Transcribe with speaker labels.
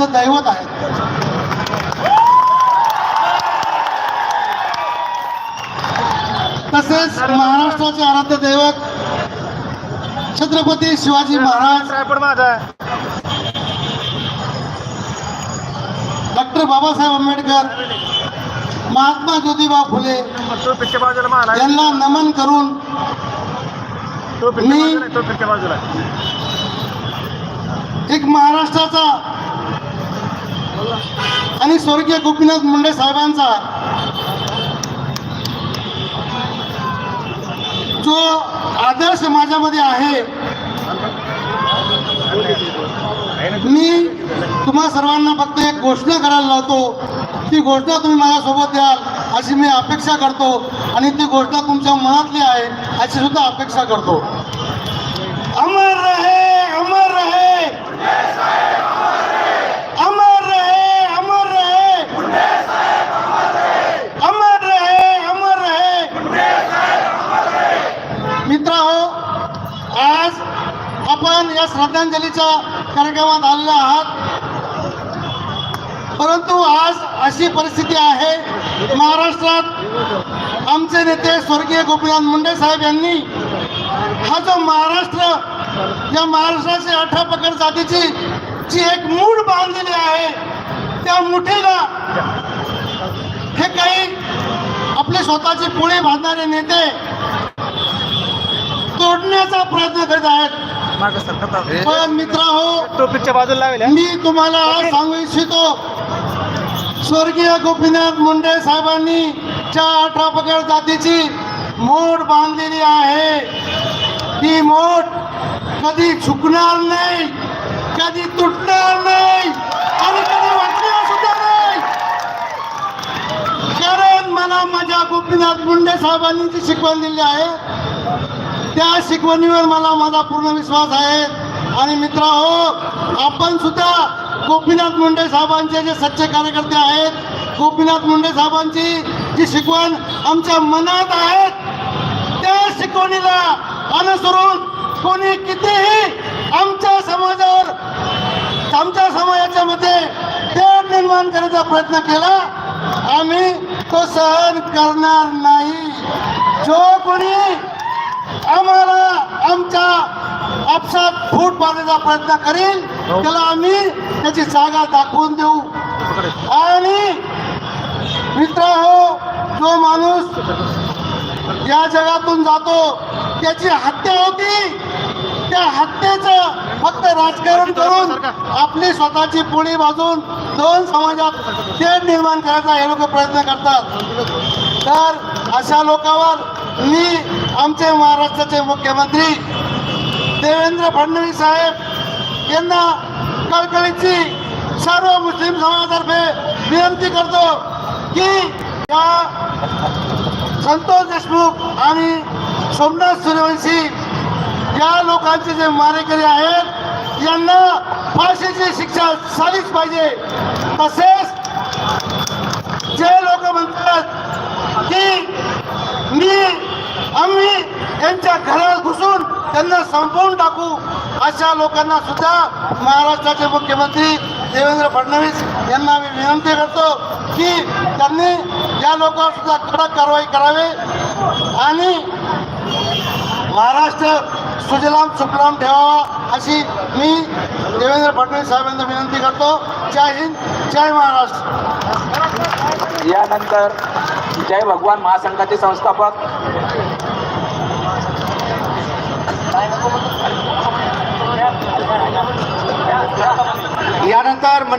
Speaker 1: आराध्य दैवत आहेत तसेच महाराष्ट्राचे आराध्य दैवत छत्रपती शिवाजी महाराज डॉक्टर बाबासाहेब आंबेडकर महात्मा ज्योतिबा फुले यांना नमन करून मी- एक महाराष्ट्राचा आणि स्वर्गीय गोपीनाथ मुंडे साहेबांचा जो आदर्श माझ्यामध्ये आहे मी तुम्हा सर्वांना फक्त एक घोषणा करायला लावतो. ती घोषणा तुम्ही माझ्यासोबत द्याल अशी मी अपेक्षा करतो आणि ती घोषणा तुमच्या मनातली आहे अशी सुद्धा अपेक्षा करतो. या श्रद्धांजलीच्या कार्यक्रमात आलेले आहात. परंतु आज अशी परिस्थिती आहे महाराष्ट्रात आमचे नेते स्वर्गीय गोपीनाथ मुंडे साहेब यांनी हा जो महाराष्ट्र या महाराष्ट्राची अठरा पकड जातीची जी एक मूड बांधलेली आहे त्या मुठीला हे काही आपले स्वतःची पुळे बांधणारे नेते तोडण्याचा प्रयत्न करीत आहेत. पण मित्र हो
Speaker 2: तो पिछच्या बाजूला लावेल
Speaker 1: मी तुम्हाला आज सांगू इच्छितो स्वर्गीय गोपीनाथ मुंडे साहेबांनी ज्या अठरा पकड जातीची मोठ बांधलेली आहे. ती मोठ कधी झुकणार नाही कधी तुटणार नाही आणि कधी वाटणार सुद्धा नाही. कारण मला माझ्या गोपीनाथ मुंडे साहेबांनी जी शिकवण दिली आहे त्या शिकवणीवर मला माझा पूर्ण विश्वास आहे. आणि मित्र हो आपण सुद्धा गोपीनाथ मुंडे साहेबांचे जे सच्चे कार्यकर्ते आहेत गोपीनाथ मुंडे साहेबांची जी शिकवण आमच्या मनात आहेत त्या शिकवणीला अनुसरून कोणी कितीही आमच्या समाजावर आमच्या समाजाच्या मध्ये तेढ निर्माण करण्याचा प्रयत्न केला आम्ही तो सहन करणार नाही. जो कोणी आम्हाला आमच्या आपसात फूट मारण्याचा प्रयत्न करेल. त्याला आम्ही त्याची जागा दाखवून देऊ. आणि मित्र हो जो माणूस या जगातून जातो त्याची हत्या होती. त्या हत्येचं फक्त राजकारण करून आपली स्वतःची पोळी बाजून दोन समाजात तेढ निर्माण करायचा हे लोक प्रयत्न करतात. तर अशा लोकांवर मी आमचे महाराष्ट्राचे मुख्यमंत्री देवेंद्र फडणवीस साहेब यांना कळकळीची सर्व मुस्लिम समाजातर्फे विनंती करतो की या संतोष देशमुख आणि सोमनाथ सूर्यवंशी या लोकांचे जे मारेकरी आहेत यांना फाशीची शिक्षा झालीच पाहिजे. तसेच जे लोक म्हणतात की मी आम्ही त्यांच्या घरात घुसून त्यांना संपवून टाकू अशा लोकांना सुद्धा महाराष्ट्राचे मुख्यमंत्री देवेंद्र फडणवीस यांना मी विनंती करतो की त्यांनी या लोकांवर सुद्धा कडक कारवाई करावी. आणि महाराष्ट्र सुजलाम सुफलाम ठेवावा अशी मी देवेंद्र फडणवीस साहेबांना विनंती करतो. जय हिंद जय महाराष्ट्र.
Speaker 3: यानंतर जय भगवान महासंघाचे संस्थापक यानंतर